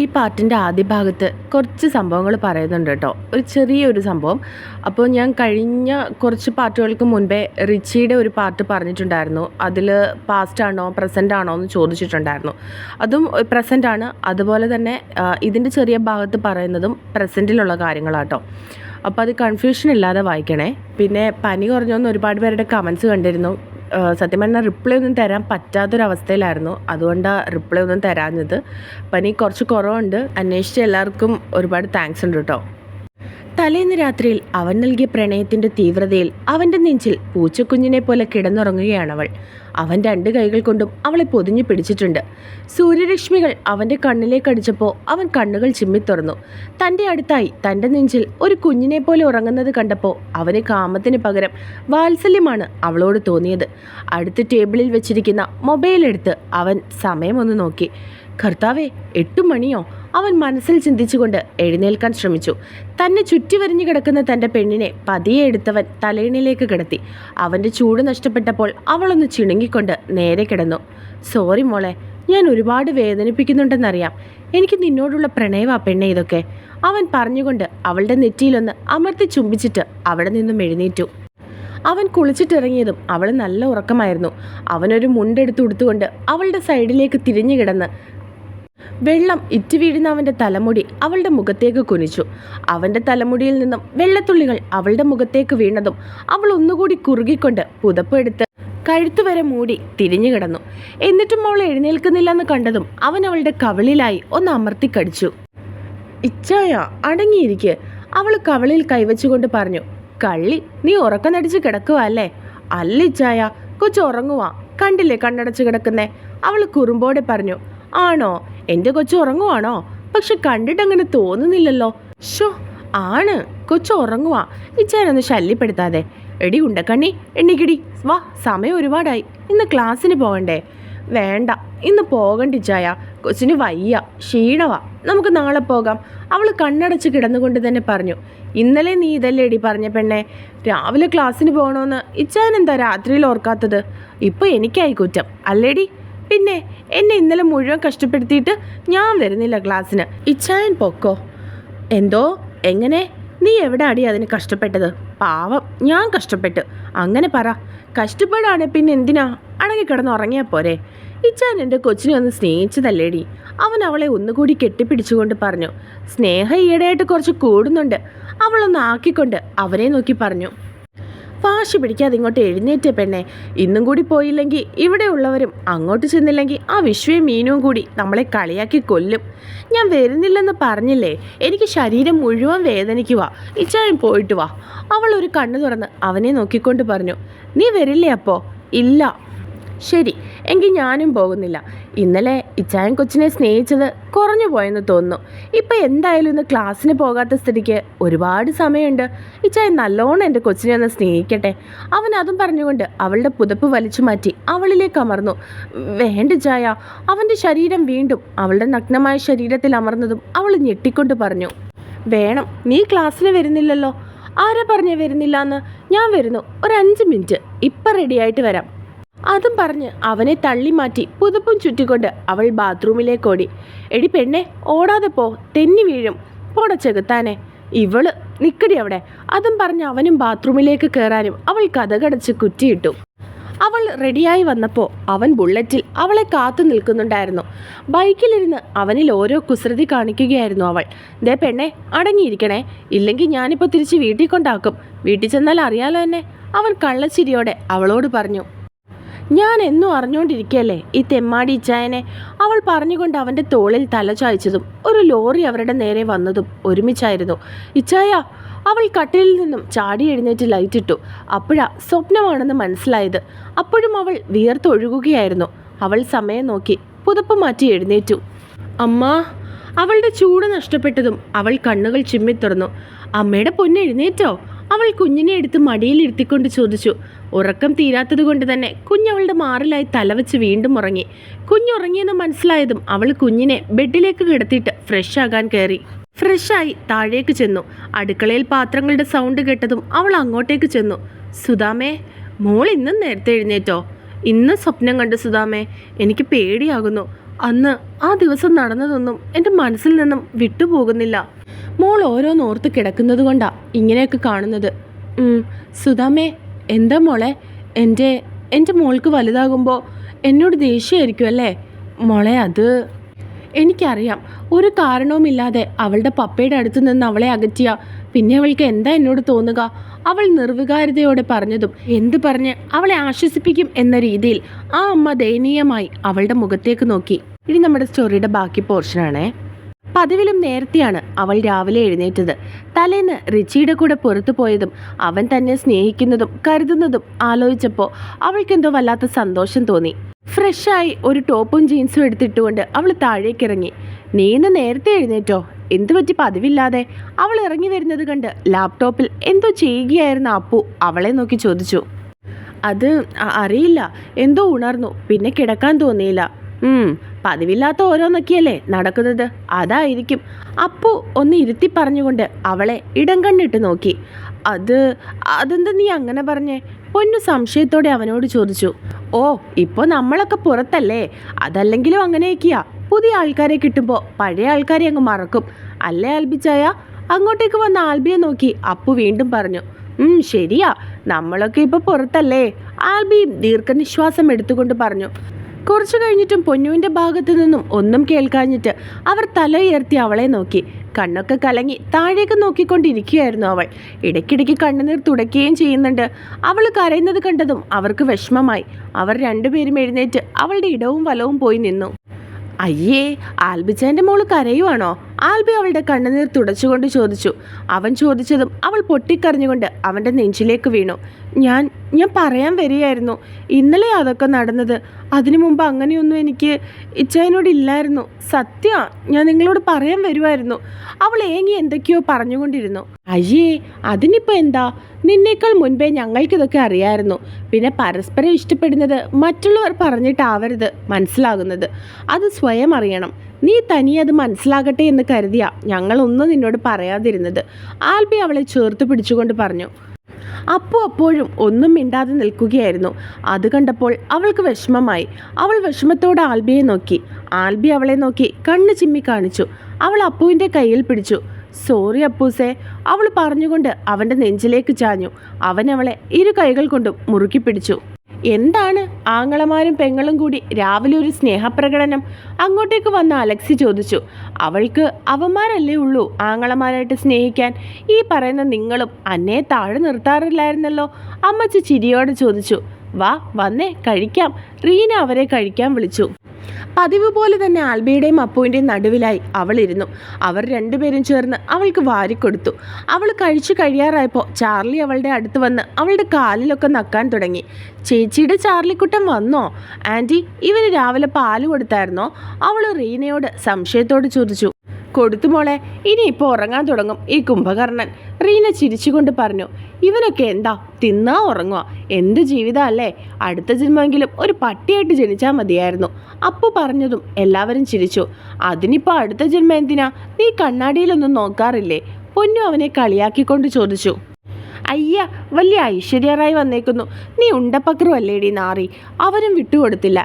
ഈ പാട്ടിന്റെ ആദ്യ ഭാഗത്ത് കുറച്ച് സംഭവങ്ങൾ പറയുന്നുണ്ട് കേട്ടോ. ഒരു ചെറിയൊരു സംഭവം. അപ്പോൾ ഞാൻ കഴിഞ്ഞ കുറച്ച് പാട്ടുകൾക്ക് മുൻപേ റിച്ചിയുടെ ഒരു പാട്ട് പറഞ്ഞിട്ടുണ്ടായിരുന്നു. അതിൽ പാസ്റ്റ് ആണോ പ്രസന്റ് ആണോ എന്ന് ചോദിച്ചിട്ടുണ്ടായിരുന്നു. അതും പ്രസന്റ് ആണ്. അതുപോലെ തന്നെ ഇതിന്റെ ചെറിയ ഭാഗത്ത് പറയുന്നതും പ്രസന്റിലുള്ള കാര്യങ്ങളാട്ടോ അപ്പോൾ അത് കൺഫ്യൂഷൻ ഇല്ലാതെ വായിക്കണേ. പിന്നെ പനി കുറഞ്ഞോന്ന് ഒരുപാട് പേരുടെ കമൻസ് കണ്ടിരുന്നു. സത്യം പറഞ്ഞാൽ റിപ്ലൈ ഒന്നും തരാൻ പറ്റാത്തൊരവസ്ഥയിലായിരുന്നു. അതുകൊണ്ടാണ് റിപ്ലൈ ഒന്നും തരാഞ്ഞത്. പനി കുറച്ച് കുറവുണ്ട്. അന്വേഷിച്ച എല്ലാവർക്കും ഒരുപാട് താങ്ക്സ് ഉണ്ട് കേട്ടോ തലേന്ന് രാത്രിയിൽ അവൻ നൽകിയ പ്രണയത്തിന്റെ തീവ്രതയിൽ അവന്റെ നെഞ്ചിൽ പൂച്ചക്കുഞ്ഞിനെ പോലെ കിടന്നുറങ്ങുകയാണവൾ അവൻ രണ്ട് കൈകൾ കൊണ്ടും അവളെ പൊതിഞ്ഞു പിടിച്ചിട്ടുണ്ട്. സൂര്യരശ്മികൾ അവന്റെ കണ്ണിലേക്ക് അടിച്ചപ്പോൾ അവൻ കണ്ണുകൾ ചിമ്മി തുറന്നു. തന്റെ അടുത്തായി തന്റെ നെഞ്ചിൽ ഒരു കുഞ്ഞിനെ പോലെ ഉറങ്ങുന്നത് കണ്ടപ്പോൾ അവന് കാമത്തിന് പകരം വാത്സല്യമാണ് അവളോട് തോന്നിയത്. അടുത്ത ടേബിളിൽ വെച്ചിരിക്കുന്ന മൊബൈൽ എടുത്ത് അവൻ സമയമൊന്ന് നോക്കി. കർത്താവേ എട്ടു മണിയോ? അവൻ മനസ്സിൽ ചിന്തിച്ചുകൊണ്ട് എഴുന്നേൽക്കാൻ ശ്രമിച്ചു. തന്നെ ചുറ്റിവരിഞ്ഞു കിടക്കുന്ന തന്റെ പെണ്ണിനെ പതിയെ എടുത്തവൻ തലയിണിലേക്ക് കിടത്തി. അവന്റെ ചൂട് നഷ്ടപ്പെട്ടപ്പോൾ അവളൊന്ന് ചിണുങ്ങിക്കൊണ്ട് നേരെ കിടന്നു. സോറി മോളെ ഞാൻ ഒരുപാട് വേദനിപ്പിക്കുന്നുണ്ടെന്നറിയാം. എനിക്ക് നിന്നോടുള്ള പ്രണയവാ പെണ്ണെ ഇതൊക്കെ. അവൻ പറഞ്ഞുകൊണ്ട് അവളുടെ നെറ്റിയിലൊന്ന് അമർത്തി ചുംബിച്ചിട്ട് അവിടെ നിന്നും എഴുന്നേറ്റു. അവൻ കുളിച്ചിട്ടിറങ്ങിയതും അവൾ നല്ല ഉറക്കമായിരുന്നു. അവനൊരു മുണ്ടെടുത്ത് ഉടുത്തുകൊണ്ട് അവളുടെ സൈഡിലേക്ക് തിരിഞ്ഞു കിടന്ന് വെള്ളം ഇറ്റ് വീഴുന്ന അവന്റെ തലമുടി അവളുടെ മുഖത്തേക്ക് കുനിച്ചു. അവന്റെ തലമുടിയിൽ നിന്നും വെള്ളത്തുള്ളികൾ അവളുടെ മുഖത്തേക്ക് വീണതും അവൾ ഒന്നുകൂടി കുറുകിക്കൊണ്ട് പുതപ്പെടുത്ത് കഴുത്തുവരെ മൂടി തിരിഞ്ഞു കിടന്നു. എന്നിട്ടും അവൾ എഴുന്നേൽക്കുന്നില്ലെന്ന് കണ്ടതും അവൻ അവളുടെ കവളിലായി ഒന്ന് അമർത്തി കടിച്ചു. ഇച്ചായ അടങ്ങിയിരിക്കെ. അവൾ കവളിൽ കൈവച്ചുകൊണ്ട് പറഞ്ഞു കള്ളി നീ ഉറക്കം നടിച്ച് കിടക്കുക അല്ലേ? അല്ല ഇച്ചായ കൊച്ചു ഉറങ്ങുവാ. കണ്ടില്ലേ കണ്ണടച്ച് കിടക്കുന്നേ? അവൾ കുറുമ്പോടെ പറഞ്ഞു ആണോ? എന്റെ കൊച്ചു ഉറങ്ങുവാണോ? പക്ഷെ കണ്ടിട്ടങ്ങനെ തോന്നുന്നില്ലല്ലോ. ഷോ ആണ്. കൊച്ചു ഉറങ്ങുവാ. ഇച്ചാനൊന്ന് ശല്യപ്പെടുത്താതെ. എടി ഉണ്ടക്കണ്ണി എണ്ണിക്കിടി. വാ സമയം ഒരുപാടായി. ഇന്ന് ക്ലാസ്സിന് പോകണ്ടേ വേണ്ട ഇന്ന് പോകണ്ടിച്ചായ കൊച്ചിന് വയ്യ ക്ഷീണവാ. നമുക്ക് നാളെ പോകാം. അവൾ കണ്ണടച്ച് കിടന്നുകൊണ്ട് തന്നെ പറഞ്ഞു. ഇന്നലെ നീ ഇതല്ലേ എടി പറഞ്ഞ പെണ്ണെ? രാവിലെ ക്ലാസ്സിന് പോകണമെന്ന് ഇച്ചാൻ എന്താ രാത്രിയിൽ ഓർക്കാത്തത്? ഇപ്പോൾ എനിക്കായി കുറ്റം. അല്ലേടി? പിന്നെ എന്നെ ഇന്നലെ മുഴുവൻ കഷ്ടപ്പെടുത്തിയിട്ട് ഞാൻ വരുന്നില്ല ക്ലാസ്സിന്. ഇച്ചായൻ പൊക്കോ. എന്തോ? എങ്ങനെ? നീ എവിടെ അടി അതിന് കഷ്ടപ്പെട്ടത്? പാവം ഞാൻ കഷ്ടപ്പെട്ടു. അങ്ങനെ പറ. കഷ്ടപ്പാടാണ് പിന്നെ എന്തിനാ? അടങ്ങി കിടന്ന് ഉറങ്ങിയാൽ പോരെ. ഇച്ചാൻ എന്റെ കൊച്ചിനെ ഒന്ന് സ്നേഹിച്ചതല്ലേടി. അവൻ അവളെ ഒന്നുകൂടി കെട്ടിപ്പിടിച്ചുകൊണ്ട് പറഞ്ഞു. സ്നേഹം ഈയിടെയായിട്ട് കുറച്ച് കൂടുന്നുണ്ട്. അവളൊന്ന് ആക്കിക്കൊണ്ട് അവനെ നോക്കി പറഞ്ഞു. വാശി പിടിക്കാതെ ഇങ്ങോട്ട് എഴുന്നേറ്റ പെണ്ണെ. ഇന്നും കൂടി പോയില്ലെങ്കിൽ ഇവിടെ ഉള്ളവരും അങ്ങോട്ട് ചെന്നില്ലെങ്കിൽ ആ വിശ്വയും മീനും കൂടി നമ്മളെ കളിയാക്കി കൊല്ലും. ഞാൻ വരുന്നില്ലെന്ന് പറഞ്ഞില്ലേ? എനിക്ക് ശരീരം മുഴുവൻ വേദനിക്കുക ഇച്ചായും പോയിട്ട് വാ. അവൾ ഒരു കണ്ണു തുറന്ന് അവനെ നോക്കിക്കൊണ്ട് പറഞ്ഞു നീ വരില്ലേ അപ്പോൾ ഇല്ല. ശരി. എങ്കിൽ ഞാനും പോകുന്നില്ല. ഇന്നലെ ഇച്ചായൻ കൊച്ചിനെ സ്നേഹിച്ചത് കുറഞ്ഞു പോയെന്ന് തോന്നുന്നു. ഇപ്പം എന്തായാലും ഇന്ന് ക്ലാസ്സിന് പോകാത്ത സ്ഥിതിക്ക് ഒരുപാട് സമയമുണ്ട്. ഇച്ചായൻ നല്ലോണം എന്റെ കൊച്ചിനെ ഒന്ന് സ്നേഹിക്കട്ടെ. അവൻ അതും പറഞ്ഞുകൊണ്ട് അവളുടെ പുതപ്പ് വലിച്ചു മാറ്റി അവളിലേക്ക് അമർന്നു. വേണ്ട ചായ അവന്റെ ശരീരം വീണ്ടും അവളുടെ നഗ്നമായ ശരീരത്തിൽ അമർന്നതും അവൾ ഞെട്ടിക്കൊണ്ട് പറഞ്ഞു. വേണം നീ ക്ലാസ്സിന് വരുന്നില്ലല്ലോ. ആരാ പറഞ്ഞേ വരുന്നില്ല എന്ന് ഞാൻ വരുന്നു. ഒരു അഞ്ച് മിനിറ്റ്. ഇപ്പം റെഡിയായിട്ട് വരാം. അതും പറഞ്ഞ് അവനെ തള്ളി മാറ്റി പുതുപ്പും ചുറ്റിക്കൊണ്ട് അവൾ ബാത്റൂമിലേക്ക് ഓടി. എടി പെണ്ണെ ഓടാതെ പോ തെന്നി വീഴും. പോട ചെകുത്താനെ. ഇവൾ നിക്കടി അവിടെ. അതും പറഞ്ഞ് അവനും ബാത്റൂമിലേക്ക് കയറാനും അവൾ കഥകടച്ച് കുറ്റിയിട്ടു. അവൾ റെഡിയായി വന്നപ്പോൾ അവൻ ബുള്ളറ്റിൽ അവളെ കാത്തു നിൽക്കുന്നുണ്ടായിരുന്നു. ബൈക്കിലിരുന്ന് അവനിൽ ഓരോ കുസൃതി കാണിക്കുകയായിരുന്നു അവൾ. ദേ പെണ്ണെ അടങ്ങിയിരിക്കണേ. ഇല്ലെങ്കിൽ ഞാനിപ്പോൾ തിരിച്ച് വീട്ടിൽ കൊണ്ടാക്കും. വീട്ടിൽ ചെന്നാൽ അറിയാലോ എന്നെ. അവൻ കള്ളച്ചിരിയോടെ അവളോട് പറഞ്ഞു. ഞാൻ എന്നും അറിഞ്ഞുകൊണ്ടിരിക്കുകയല്ലേ ഈ തെമ്മാടി ഇച്ചായനെ? അവൾ പറഞ്ഞുകൊണ്ട് അവന്റെ തോളിൽ തല ചായ്ച്ചതും ഒരു ലോറി അവരുടെ നേരെ വന്നതും ഒരുമിച്ചായിരുന്നു. ഇച്ചായ അവൾ കട്ടിലിൽ നിന്നും ചാടി എഴുന്നേറ്റ് ലൈറ്റിട്ടു അപ്പോഴാ സ്വപ്നമാണെന്ന് മനസ്സിലായത്. അപ്പോഴും അവൾ വിയർത്തൊഴുകുകയായിരുന്നു. അവൾ സമയം നോക്കി പുതപ്പ് മാറ്റി എഴുന്നേറ്റു. അമ്മ അവളുടെ ചൂട് നഷ്ടപ്പെട്ടതും അവൾ കണ്ണുകൾ ചിമ്മിത്തുറന്നു. അമ്മയുടെ പൊന്ന് എഴുന്നേറ്റോ അവൾ കുഞ്ഞിനെ എടുത്ത് മടിയിലിരുത്തിക്കൊണ്ട് ചോദിച്ചു. ഉറക്കം തീരാത്തത് കൊണ്ട് തന്നെ കുഞ്ഞവളുടെ മാറിലായി തലവെച്ച് വീണ്ടും ഉറങ്ങി. കുഞ്ഞുറങ്ങിയെന്ന് മനസ്സിലായതും അവൾ കുഞ്ഞിനെ ബെഡിലേക്ക് കിടത്തിയിട്ട് ഫ്രഷ് ആകാൻ കയറി. ഫ്രഷായി താഴേക്ക് ചെന്നു. അടുക്കളയിൽ പാത്രങ്ങളുടെ സൗണ്ട് കേട്ടതും അവൾ അങ്ങോട്ടേക്ക് ചെന്നു. സുധാമേ മോൾ ഇന്നും നേരത്തെ എഴുന്നേറ്റോ? ഇന്ന് സ്വപ്നം കണ്ടു സുധാമേ. എനിക്ക് പേടിയാകുന്നു. അന്ന് ആ ദിവസം നടന്നതൊന്നും എന്റെ മനസ്സിൽ നിന്നും വിട്ടുപോകുന്നില്ല. മോൾ ഓരോന്നോർത്ത് കിടക്കുന്നത് കൊണ്ടാ ഇങ്ങനെയൊക്കെ കാണുന്നത്. സുദാമേ എന്താ മോളെ? എന്റെ എന്റെ മോൾക്ക് വലുതാകുമ്പോൾ എന്നോട് ദേഷ്യമായിരിക്കും അല്ലേ? മോളെ അത് എനിക്കറിയാം. ഒരു കാരണവുമില്ലാതെ അവളുടെ പപ്പയുടെ അടുത്ത് നിന്ന് അവളെ അകറ്റിയ പിന്നെ അവൾക്ക് എന്താ എന്നോട് തോന്നുക? അവൾ നിർവികാരതയോടെ പറഞ്ഞതും എന്ത് പറഞ്ഞ് അവളെ ആശ്വസിപ്പിക്കും എന്ന രീതിയിൽ ആ അമ്മ ദയനീയമായി അവളുടെ മുഖത്തേക്ക് നോക്കി. ഇനി നമ്മുടെ സ്റ്റോറിയുടെ ബാക്കി പോർഷനാണേ പതിവിലും നേരത്തെയാണ് അവൾ രാവിലെ എഴുന്നേറ്റത്. തലേന്ന് റിച്ചിയുടെ കൂടെ പുറത്തു പോയതും അവൻ തന്നെ സ്നേഹിക്കുന്നതും കരുതുന്നതും ആലോചിച്ചപ്പോൾ അവൾക്കെന്തോ വല്ലാത്ത സന്തോഷം തോന്നി. ഫ്രഷായി ഒരു ടോപ്പും ജീൻസും എടുത്തിട്ടുകൊണ്ട് അവൾ താഴേക്കിറങ്ങി. നീ ഇന്ന് നേരത്തെ എഴുന്നേറ്റോ? എന്തു പറ്റി പതിവില്ലാതെ? അവൾ ഇറങ്ങി വരുന്നത് കണ്ട് ലാപ്ടോപ്പിൽ എന്തോ ചെയ്യുകയായിരുന്ന അപ്പു? അവളെ നോക്കി ചോദിച്ചു. അത് അറിയില്ല എന്തോ ഉണർന്നു. പിന്നെ കിടക്കാൻ തോന്നിയില്ല. പതിവില്ലാത്ത ഓരോന്നൊക്കെയല്ലേ നടക്കുന്നത്? അതായിരിക്കും. അപ്പു ഒന്ന് ഇരുത്തി പറഞ്ഞുകൊണ്ട് അവളെ ഇടം കണ്ണിട്ട് നോക്കി. അത് അതെന്താ നീ അങ്ങനെ പറഞ്ഞേ? പൊന്നു സംശയത്തോടെ അവനോട് ചോദിച്ചു. ഓ ഇപ്പോൾ നമ്മളൊക്കെ പുറത്തല്ലേ? അതല്ലെങ്കിലും അങ്ങനെയൊക്കെയാ. പുതിയ ആൾക്കാരെ കിട്ടുമ്പോൾ പഴയ ആൾക്കാരെ അങ്ങ് മറക്കും. അല്ലേ ആൽബിച്ചായ അങ്ങോട്ടേക്ക് വന്ന ആൽബിയെ നോക്കി അപ്പു വീണ്ടും പറഞ്ഞു. ശരിയാ. നമ്മളൊക്കെ ഇപ്പൊ പുറത്തല്ലേ? ആൽബി ദീർഘനിശ്വാസം എടുത്തുകൊണ്ട് പറഞ്ഞു. കുറച്ചു കഴിഞ്ഞിട്ടും പൊന്നുവിന്റെ ഭാഗത്തു നിന്നും ഒന്നും കേൾക്കാഞ്ഞിട്ട് അവർ തല ഉയർത്തി അവളെ നോക്കി. കണ്ണൊക്കെ കലങ്ങി താഴേക്ക് നോക്കിക്കൊണ്ടിരിക്കുകയായിരുന്നു അവൾ. ഇടയ്ക്കിടയ്ക്ക് കണ്ണുനീർ തുടയ്ക്കുകയും ചെയ്യുന്നുണ്ട്. അവൾ കരയുന്നത് കണ്ടതും അവർക്ക് വിഷമമായി. അവർ രണ്ടുപേരും എഴുന്നേറ്റ് അവളുടെ ഇടവും വലവും പോയി നിന്നു. അയ്യേ ആൽബിച്ചേന്റെ മോൾ കരയുവാണോ? ആൽബി അവളുടെ കണ്ണുനീർ തുടച്ചുകൊണ്ട് ചോദിച്ചു. അവൻ ചോദിച്ചതും അവൾ പൊട്ടിക്കരഞ്ഞുകൊണ്ട് അവന്റെ നെഞ്ചിലേക്ക് വീണു. ഞാൻ ഞാൻ പറയാൻ വരികയായിരുന്നു. ഇന്നലെ അതൊക്കെ നടന്നത്. അതിനു മുമ്പ് അങ്ങനെയൊന്നും എനിക്ക് ഇച്ചായനോട് ഇല്ലായിരുന്നു. സത്യ ഞാൻ നിങ്ങളോട് പറയാൻ വരുമായിരുന്നു അവൾ ഏങ്ങി എന്തൊക്കെയോ പറഞ്ഞുകൊണ്ടിരുന്നു. അയ്യേ അതിനിപ്പോൾ എന്താ? നിന്നേക്കാൾ മുൻപേ ഞങ്ങൾക്കിതൊക്കെ അറിയായിരുന്നു. പിന്നെ പരസ്പരം ഇഷ്ടപ്പെടുന്നത് മറ്റുള്ളവർ പറഞ്ഞിട്ടാവരുത് മനസ്സിലാകുന്നത്. അത് സ്വയം അറിയണം. നീ തനിയെ അത് മനസ്സിലാകട്ടെ എന്ന് കരുതിയാ ഞങ്ങളൊന്നും നിന്നോട് പറയാതിരുന്നത്. ആൽബി അവളെ ചേർത്ത് പിടിച്ചുകൊണ്ട് പറഞ്ഞു. അപ്പു അപ്പോഴും ഒന്നും മിണ്ടാതെ നിൽക്കുകയായിരുന്നു. അത് കണ്ടപ്പോൾ അവൾക്ക് വിഷമമായി. അവൾ വിഷമത്തോടെ ആൽബിയെ നോക്കി. ആൽബി അവളെ നോക്കി കണ്ണ് ചിമ്മി കാണിച്ചു. അവൾ അപ്പുവിന്റെ കയ്യിൽ പിടിച്ചു. സോറി അപ്പൂസേ അവൾ പറഞ്ഞുകൊണ്ട് അവന്റെ നെഞ്ചിലേക്ക് ചാഞ്ഞു. അവൻ അവളെ ഇരു കൈകൾ കൊണ്ടും മുറുക്കി പിടിച്ചു. എന്താണ് ആങ്ങളമാരും പെങ്ങളും കൂടി രാവിലെ ഒരു സ്നേഹപ്രകടനം? അങ്ങോട്ടേക്ക് വന്ന അലക്സി ചോദിച്ചു അവൾക്ക് അവന്മാരല്ലേ ഉള്ളൂ ആങ്ങളമാരായിട്ട് സ്നേഹിക്കാൻ? ഈ പറയുന്ന നിങ്ങളും അന്നേ താഴെ നിർത്താറില്ലായിരുന്നല്ലോ? അമ്മച്ചി ചിരിയോടെ ചോദിച്ചു വാ വന്നേ കഴിക്കാം. റീന അവരെ കഴിക്കാൻ വിളിച്ചു. പതിവ് പോലെ തന്നെ ആൽബിയുടെയും അപ്പുവിന്റെയും നടുവിലായി അവളിരുന്നു. അവർ രണ്ടുപേരും ചേർന്ന് അവൾക്ക് വാരിക്കൊടുത്തു. അവൾ കഴിച്ചു കഴിയാറായപ്പോൾ ചാർലി അവളുടെ അടുത്ത് വന്ന് അവളുടെ കാലിലൊക്കെ നക്കാൻ തുടങ്ങി. ചേച്ചിയുടെ ചാർലിക്കുട്ടൻ വന്നോ? ആന്റി ഇവന് രാവിലെ പാൽ കൊടുത്തായിരുന്നോ? അവൾ റീനയോട് സംശയത്തോട് ചോദിച്ചു. കൊടുത്തു മോളെ. ഇനി ഇപ്പോൾ ഉറങ്ങാൻ തുടങ്ങും ഈ കുംഭകർണൻ. റീന ചിരിച്ചുകൊണ്ട് പറഞ്ഞു ഇവനൊക്കെ എന്താ? തിന്നാ ഉറങ്ങുക എന്ത് ജീവിതം അല്ലേ? അടുത്ത ജന്മമെങ്കിലും ഒരു പട്ടിയായിട്ട് ജനിച്ചാൽ മതിയായിരുന്നു. അപ്പു പറഞ്ഞതും എല്ലാവരും ചിരിച്ചു. അതിനിപ്പോൾ അടുത്ത ജന്മം എന്തിനാ? നീ കണ്ണാടിയിലൊന്നും നോക്കാറില്ലേ? പൊന്നു അവനെ കളിയാക്കിക്കൊണ്ട് ചോദിച്ചു. അയ്യ വലിയ ഐശ്വര്യറായി വന്നേക്കുന്നു. നീ ഉണ്ടപ്പക്രു അല്ലേടി നാറി. അവരും വിട്ടുകൊടുത്തില്ല.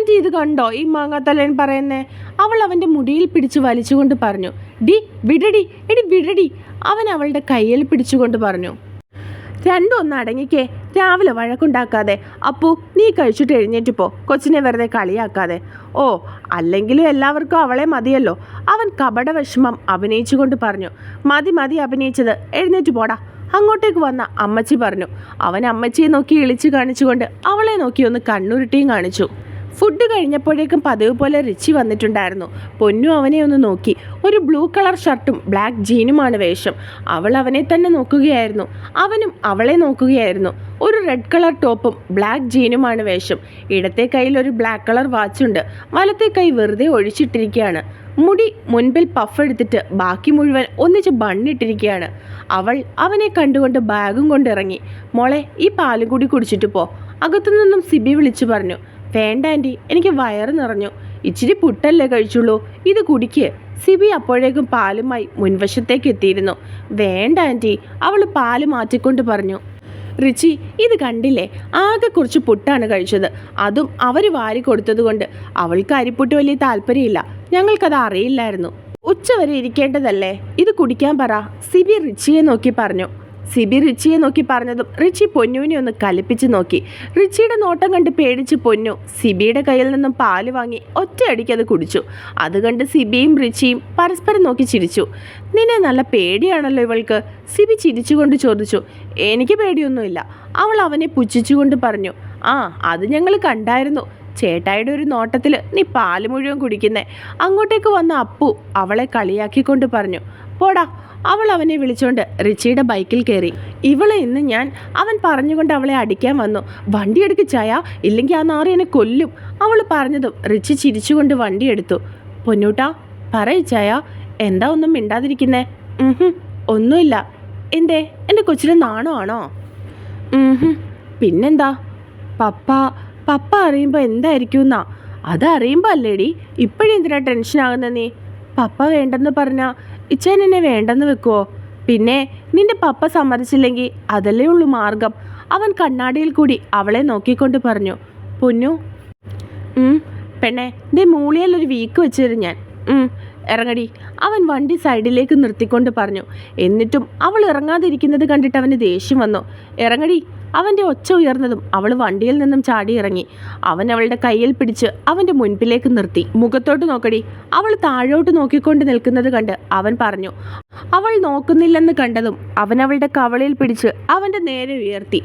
ആന്റി ഇത് കണ്ടോ? ഈ മാങ്ങാത്തലൻ പറയുന്നേ അവൾ അവന്റെ മുടിയിൽ പിടിച്ച് വലിച്ചുകൊണ്ട് പറഞ്ഞു ഡി വിടടി എടി വിടടി അവൻ അവളുടെ കയ്യിൽ പിടിച്ചുകൊണ്ട് പറഞ്ഞു. രണ്ടും ഒന്ന് അടങ്ങിക്കേ രാവിലെ വഴക്കുണ്ടാക്കാതെ. അപ്പു നീ കഴിച്ചിട്ട് എഴുന്നേറ്റ് പോ കൊച്ചിനെ വെറുതെ കളിയാക്കാതെ. ഓ അല്ലെങ്കിലും എല്ലാവർക്കും അവളെ മതിയല്ലോ അവൻ കപട വിഷമം അഭിനയിച്ചുകൊണ്ട് പറഞ്ഞു. മതി മതി അഭിനയിച്ചത് എഴുന്നേറ്റ് പോടാ. അങ്ങോട്ടേക്ക് വന്ന അമ്മച്ചി പറഞ്ഞു. അവൻ അമ്മച്ചിയെ നോക്കി ഇളിച്ച് കാണിച്ചുകൊണ്ട് അവളെ നോക്കി ഒന്ന് കണ്ണുരുട്ടിയും കാണിച്ചു. ഫുഡ് കഴിഞ്ഞപ്പോഴേക്കും പതിവ് പോലെ റിച്ചി വന്നിട്ടുണ്ടായിരുന്നു. പൊന്നു അവനെ ഒന്ന് നോക്കി. ഒരു ബ്ലൂ കളർ ഷർട്ടും ബ്ലാക്ക് ജീനുമാണ് വേഷം. അവൾ അവനെ തന്നെ നോക്കുകയായിരുന്നു. അവനും അവളെ നോക്കുകയായിരുന്നു. ഒരു റെഡ് കളർ ടോപ്പും ബ്ലാക്ക് ജീനുമാണ് വേഷം. ഇടത്തെ കയ്യിൽ ഒരു ബ്ലാക്ക് കളർ വാച്ചുണ്ട് വലത്തെ കൈ വെറുതെ ഒഴിച്ചിട്ടിരിക്കുകയാണ്. മുടി മുൻപിൽ പഫ് എടുത്തിട്ട് ബാക്കി മുഴുവൻ ഒന്നിച്ച് ബണ്ണിട്ടിരിക്കുകയാണ്. അവൾ അവനെ കണ്ടുകൊണ്ട് ബാഗും കൊണ്ടിറങ്ങി. മോളെ ഈ പാലും കൂടി കുടിച്ചിട്ട് പോ. അകത്തുനിന്നും സിബി വിളിച്ചു പറഞ്ഞു. വേണ്ട ആന്റി. എനിക്ക് വയറ് നിറഞ്ഞു. ഇച്ചിരി പുട്ടല്ലേ കഴിച്ചുള്ളൂ. ഇത് കുടിക്ക്. സിബി അപ്പോഴേക്കും പാലുമായി മുൻവശത്തേക്ക് എത്തിയിരുന്നു. വേണ്ട ആന്റി. അവൾ പാൽ മാറ്റിക്കൊണ്ട് പറഞ്ഞു. റിച്ചി ഇത് കണ്ടില്ലേ? ആകെ കുറച്ച് പുട്ടാണ് കഴിച്ചത്. അതും അവർ വാരി കൊടുത്തതുകൊണ്ട് അവൾക്ക് അരിപ്പുട്ട് വലിയ താല്പര്യമില്ല. ഞങ്ങൾക്കത് അറിയില്ലായിരുന്നു. ഉച്ചവരെ ഇരിക്കേണ്ടതല്ലേ? ഇത് കുടിക്കാൻ പറ. സിബി റിച്ചിയെ നോക്കി പറഞ്ഞു. സിബി റിച്ചിയെ നോക്കി പറഞ്ഞതും റിച്ചി പൊന്നുവിനെ ഒന്ന് കലിപ്പിച്ച് നോക്കി. റിച്ചിയുടെ നോട്ടം കണ്ട് പേടിച്ച് പൊന്നു സിബിയുടെ കയ്യിൽ നിന്നും പാൽ വാങ്ങി ഒറ്റയടിക്ക് അത് കുടിച്ചു. അത് കണ്ട് സിബിയും റിച്ചിയും പരസ്പരം നോക്കി ചിരിച്ചു. നിന്നെ നല്ല പേടിയാണല്ലോ ഇവൾക്ക് സിബി ചിരിച്ചുകൊണ്ട് ചോദിച്ചു. എനിക്ക് പേടിയൊന്നുമില്ല. അവൾ അവനെ പുച്ഛിച്ചുകൊണ്ട് പറഞ്ഞു. ആ അത് ഞങ്ങൾ കണ്ടായിരുന്നു. ചേട്ടായുടെ ഒരു നോട്ടത്തിൽ നീ പാൽ മുഴുവൻ കുടിക്കുന്നേ. അങ്ങോട്ടേക്ക് വന്ന അപ്പു അവളെ കളിയാക്കിക്കൊണ്ട് പറഞ്ഞു. പോടാ. അവൾ അവനെ വിളിച്ചുകൊണ്ട് റിച്ചിയുടെ ബൈക്കിൽ കയറി ഇവളെ ഇന്ന് ഞാൻ അവൻ പറഞ്ഞുകൊണ്ട് അവളെ അടിക്കാൻ വന്നു. വണ്ടി എടുക്ക് ചായ ഇല്ലെങ്കിൽ ആ നാറി എന്നെ കൊല്ലും. അവൾ പറഞ്ഞതും റിച്ചി ചിരിച്ചുകൊണ്ട് വണ്ടി എടുത്തു. പൊന്നൂട്ടാ പറയ് ചായ എന്താ ഒന്നും മിണ്ടാതിരിക്കുന്നേ? ഒന്നുമില്ല. എന്തേ എന്റെ കൊച്ചിന് നാണോ ആണോ? പിന്നെന്താ? പപ്പ പപ്പ അറിയുമ്പോൾ എന്തായിരിക്കും എന്നാ അതറിയുമ്പോൾ അല്ലേടി ഇപ്പോഴെന്തിനാ ടെൻഷനാകുന്ന നീ? പപ്പ വേണ്ടെന്ന് പറഞ്ഞാൽ ഇച്ചൻ എന്നെ വേണ്ടെന്ന് വെക്കുവോ? പിന്നെ നിന്റെ പപ്പ സമ്മതിച്ചില്ലെങ്കിൽ അതല്ലേ ഉള്ളൂ മാർഗം. അവൻ കണ്ണാടിയിൽ കൂടി അവളെ നോക്കിക്കൊണ്ട് പറഞ്ഞു പൊന്നു. പെണ്ണെ ദേ മൂളിയല്ലൊരു ഒരു വീക്ക് വെച്ചിരുന്നു ഞാൻ. ഇറങ്ങടി. അവൻ വണ്ടി സൈഡിലേക്ക് നിർത്തിക്കൊണ്ട് പറഞ്ഞു എന്നിട്ടും അവൾ ഇറങ്ങാതിരിക്കുന്നത് കണ്ടിട്ട് അവന് ദേഷ്യം വന്നു. ഇറങ്ങടി അവന്റെ ഒച്ച ഉയർന്നതും അവൾ വണ്ടിയിൽ നിന്നും ചാടി ഇറങ്ങി. അവൻ അവളുടെ കയ്യിൽ പിടിച്ച് അവന്റെ മുൻപിലേക്ക് നിർത്തി. മുഖത്തോട്ട് നോക്കടി. അവൾ താഴോട്ട് നോക്കിക്കൊണ്ട് നിൽക്കുന്നത് കണ്ട് അവൻ പറഞ്ഞു അവൾ നോക്കുന്നില്ലെന്ന് കണ്ടതും അവൻ അവളുടെ കവളിൽ പിടിച്ച് അവന്റെ നേരെ ഉയർത്തി.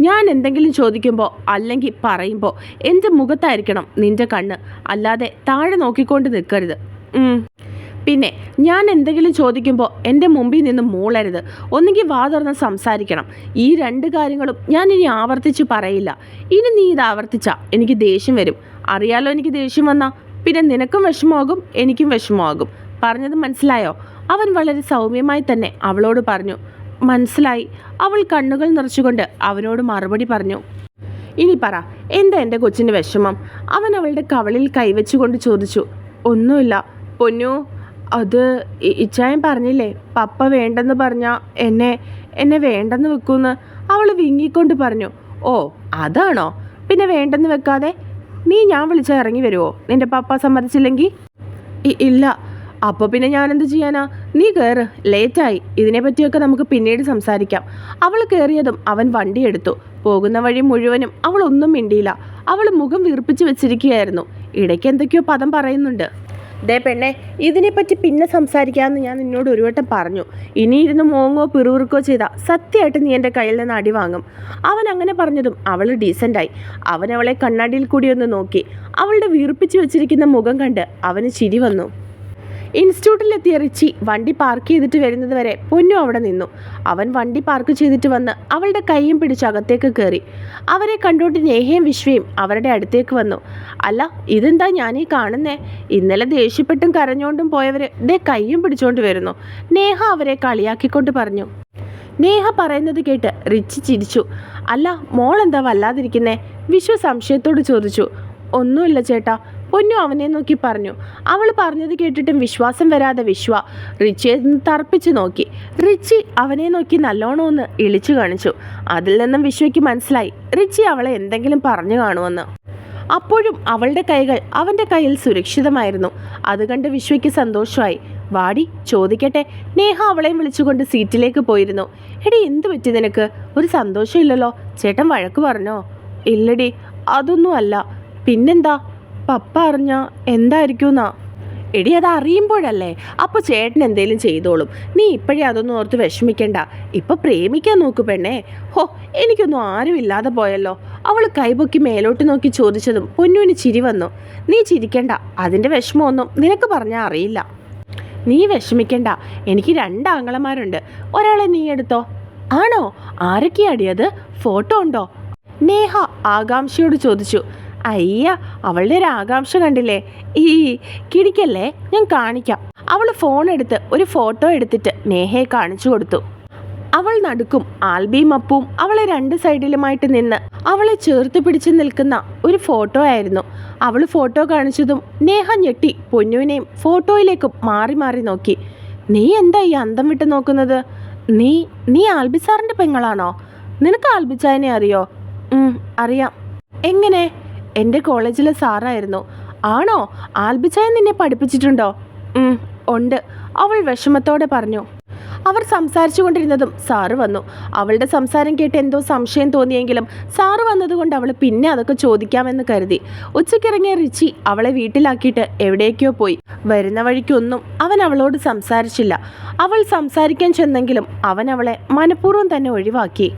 ഞാൻ എന്തെങ്കിലും ചോദിക്കുമ്പോൾ അല്ലെങ്കിൽ പറയുമ്പോൾ എന്റെ മുഖത്തായിരിക്കണം നിന്റെ കണ്ണ്. അല്ലാതെ താഴെ നോക്കിക്കൊണ്ട് നിൽക്കരുത്. പിന്നെ ഞാൻ എന്തെങ്കിലും ചോദിക്കുമ്പോൾ എന്റെ മുമ്പിൽ നിന്ന് മൂളരുത്. ഒന്നുകിൽ വാ തുറന്ന് സംസാരിക്കണം. ഈ രണ്ട് കാര്യങ്ങളും ഞാൻ ഇനി ആവർത്തിച്ച് പറയില്ല. ഇനി നീ ഇത് ആവർത്തിച്ചാ എനിക്ക് ദേഷ്യം വരും. അറിയാലോ എനിക്ക് ദേഷ്യം വന്നാൽ പിന്നെ നിനക്കും വിഷമമാകും എനിക്കും വിഷമമാകും. പറഞ്ഞത് മനസ്സിലായോ? അവൻ വളരെ സൗമ്യമായി തന്നെ അവളോട് പറഞ്ഞു. മനസ്സിലായി. അവൾ കണ്ണുകൾ നിറച്ചുകൊണ്ട് അവനോട് മറുപടി പറഞ്ഞു. ഇനി പറ എന്താ എന്റെ കൊച്ചിന്റെ വിഷമം? അവൻ അവളുടെ കവളിൽ കൈവച്ചുകൊണ്ട് ചോദിച്ചു. ഒന്നുമില്ല. പൊന്നു അത് ഇച്ചായൻ പറഞ്ഞില്ലേ പപ്പ വേണ്ടെന്ന് പറഞ്ഞ എന്നെ എന്നെ വേണ്ടെന്ന് വെക്കുമെന്ന് അവൾ വിങ്ങിക്കൊണ്ട് പറഞ്ഞു ഓ അതാണോ? പിന്നെ വേണ്ടെന്ന് വെക്കാതെ നീ ഞാൻ വിളിച്ചാൽ ഇറങ്ങി വരുമോ നിന്റെ പപ്പ സമ്മതിച്ചില്ലെങ്കിൽ ഇല്ല. അപ്പോൾ പിന്നെ ഞാൻ എന്ത് ചെയ്യാനാ? നീ കയറ് ലേറ്റായി. ഇതിനെപ്പറ്റിയൊക്കെ നമുക്ക് പിന്നീട് സംസാരിക്കാം. അവൾ കയറിയതും അവൻ വണ്ടി എടുത്തു. പോകുന്ന വഴി മുഴുവനും അവൾ ഒന്നും മിണ്ടിയില്ല. അവൾ മുഖം വീർപ്പിച്ച് വെച്ചിരിക്കുകയായിരുന്നു. ഇടയ്ക്ക് എന്തൊക്കെയോ പദം പറയുന്നുണ്ട്. ദേ പെണ്ണെ ഇതിനെപ്പറ്റി പിന്നെ സംസാരിക്കാമെന്ന് ഞാൻ നിന്നോട് ഒരു വട്ടം പറഞ്ഞു. ഇനി ഇരുന്ന് മോങ്ങോ പിറുവിറുക്കോ ചെയ്താൽ സത്യമായിട്ട് നീ എന്റെ കയ്യിൽ നിന്ന് അടി വാങ്ങും. അവൻ അങ്ങനെ പറഞ്ഞതും അവൾ ഡീസന്റായി അവൻ അവളെ കണ്ണാടിയിൽ കൂടി ഒന്ന് നോക്കി. അവളുടെ വീർപ്പിച്ച് വെച്ചിരിക്കുന്ന മുഖം കണ്ട് അവന് ചിരി വന്നു. ഇൻസ്റ്റിറ്റ്യൂട്ടിലെത്തിയ റിച്ചി വണ്ടി പാർക്ക് ചെയ്തിട്ട് വരുന്നത് വരെ പൊന്നു അവിടെ നിന്നു. അവൻ വണ്ടി പാർക്ക് ചെയ്തിട്ട് വന്ന് അവളുടെ കൈയും പിടിച്ച് അകത്തേക്ക് കയറി അവരെ കണ്ടോട്ട് നേഹയും വിശ്വയും അവരുടെ അടുത്തേക്ക് വന്നു. അല്ല ഇതെന്താ ഞാനീ കാണുന്നേ? ഇന്നലെ ദേഷ്യപ്പെട്ടും കരഞ്ഞോണ്ടും പോയവര് ദേ കൈയും പിടിച്ചോണ്ട് വരുന്നു. നേഹ അവരെ കളിയാക്കിക്കൊണ്ട് പറഞ്ഞു. നേഹ പറയുന്നത് കേട്ട് റിച്ചി ചിരിച്ചു. അല്ല മോൾ എന്താ വല്ലാതിരിക്കുന്നേ? വിശ്വ സംശയത്തോട് ചോദിച്ചു. ഒന്നുമില്ല ചേട്ടാ പൊന്നു അവനെ നോക്കി പറഞ്ഞു. അവൾ പറഞ്ഞത് കേട്ടിട്ടും വിശ്വാസം വരാതെ വിശ്വ റിച്ചിയെ തർപ്പിച്ചു നോക്കി. റിച്ചി അവനെ നോക്കി നല്ലോണം ഒന്ന് ഇളിച്ചു കാണിച്ചു. അതിൽ നിന്നും വിശ്വയ്ക്ക് മനസ്സിലായി റിച്ചി അവളെ എന്തെങ്കിലും പറഞ്ഞു കാണുമെന്ന്. അപ്പോഴും അവളുടെ കൈകൾ അവന്റെ കയ്യിൽ സുരക്ഷിതമായിരുന്നു. അത് കണ്ട് വിശ്വയ്ക്ക് സന്തോഷമായി. വാടി ചോദിക്കട്ടെ. നേഹ അവളെയും വിളിച്ചുകൊണ്ട് സീറ്റിലേക്ക് പോയിരുന്നു. എടി എന്ത് പറ്റി നിനക്ക്? ഒരു സന്തോഷമില്ലല്ലോ. ചേട്ടൻ വഴക്ക് പറഞ്ഞോ? ഇല്ലടി അതൊന്നും അല്ല പിന്നെന്താ? പപ്പ അറിഞ്ഞ എന്തായിരിക്കുമെന്നാ എടി അത് അറിയുമ്പോഴല്ലേ. അപ്പോൾ ചേട്ടൻ എന്തേലും ചെയ്തോളും. നീ ഇപ്പോഴേ അതൊന്നും ഓർത്ത് വിഷമിക്കണ്ട. ഇപ്പൊ പ്രേമിക്കാൻ നോക്കു പെണ്ണേ. ഹോ എനിക്കൊന്നും ആരും ഇല്ലാതെ പോയല്ലോ. അവൾ കൈപൊക്കി മേലോട്ട് നോക്കി ചോദിച്ചതും പൊന്നുവിന് ചിരി വന്നു. നീ ചിരിക്കണ്ട. അതിന്റെ വിഷമമൊന്നും നിനക്ക് പറഞ്ഞാൽ അറിയില്ല. നീ വിഷമിക്കണ്ട. എനിക്ക് രണ്ട് ആങ്ങളമാരുണ്ട്. ഒരാളെ നീ എടുത്തോ? ആണോ? ആരൊക്കെയാടിയത് ഫോട്ടോ ഉണ്ടോ? നേഹ ആകാംക്ഷയോട് ചോദിച്ചു. അയ്യ അവളുടെ ഒരു ആകാംക്ഷ കണ്ടില്ലേ? ഈ കിടിക്കല്ലേ? ഞാൻ കാണിക്കാം. അവൾ ഫോൺ എടുത്ത് ഒരു ഫോട്ടോ എടുത്തിട്ട് നേഹയെ കാണിച്ചു കൊടുത്തു. അവൾ നടുക്കും ആൽബിയും അപ്പും അവളെ രണ്ട് സൈഡിലുമായിട്ട് നിന്ന് അവളെ ചേർത്ത് പിടിച്ച് നിൽക്കുന്ന ഒരു ഫോട്ടോ ആയിരുന്നു. അവൾ ഫോട്ടോ കാണിച്ചതും നേഹ ഞെട്ടി പൊന്നുവിനെയും ഫോട്ടോയിലേക്കും മാറി മാറി നോക്കി. നീ എന്താ ഈ അന്തം വിട്ട് നോക്കുന്നത്? നീ നീ ആൽബി സാറിന്റെ പെങ്ങളാണോ? നിനക്ക് ആൽബിച്ചായനെ അറിയോ? അറിയാം. എങ്ങനെ? എന്റെ കോളേജിലെ സാറായിരുന്നു. ആണോ? ആൽബിച്ചായ നിന്നെ പഠിപ്പിച്ചിട്ടുണ്ടോ? ഉണ്ട്. അവൾ വിഷമത്തോടെ പറഞ്ഞു. അവർ സംസാരിച്ചു കൊണ്ടിരുന്നതും സാറ് വന്നു. അവളുടെ സംസാരം കേട്ട് എന്തോ സംശയം തോന്നിയെങ്കിലും സാറ് വന്നതുകൊണ്ട് അവൾ പിന്നെ അതൊക്കെ ചോദിക്കാമെന്ന് കരുതി. ഉച്ചയ്ക്കിറങ്ങിയ റിച്ചി അവളെ വീട്ടിലാക്കിയിട്ട് എവിടേക്കോ പോയി. വരുന്ന വഴിക്കൊന്നും അവൻ അവളോട് സംസാരിച്ചില്ല. അവൾ സംസാരിക്കാൻ ചെന്നെങ്കിലും അവൻ അവളെ മനഃപൂർവം തന്നെ ഒഴിവാക്കി.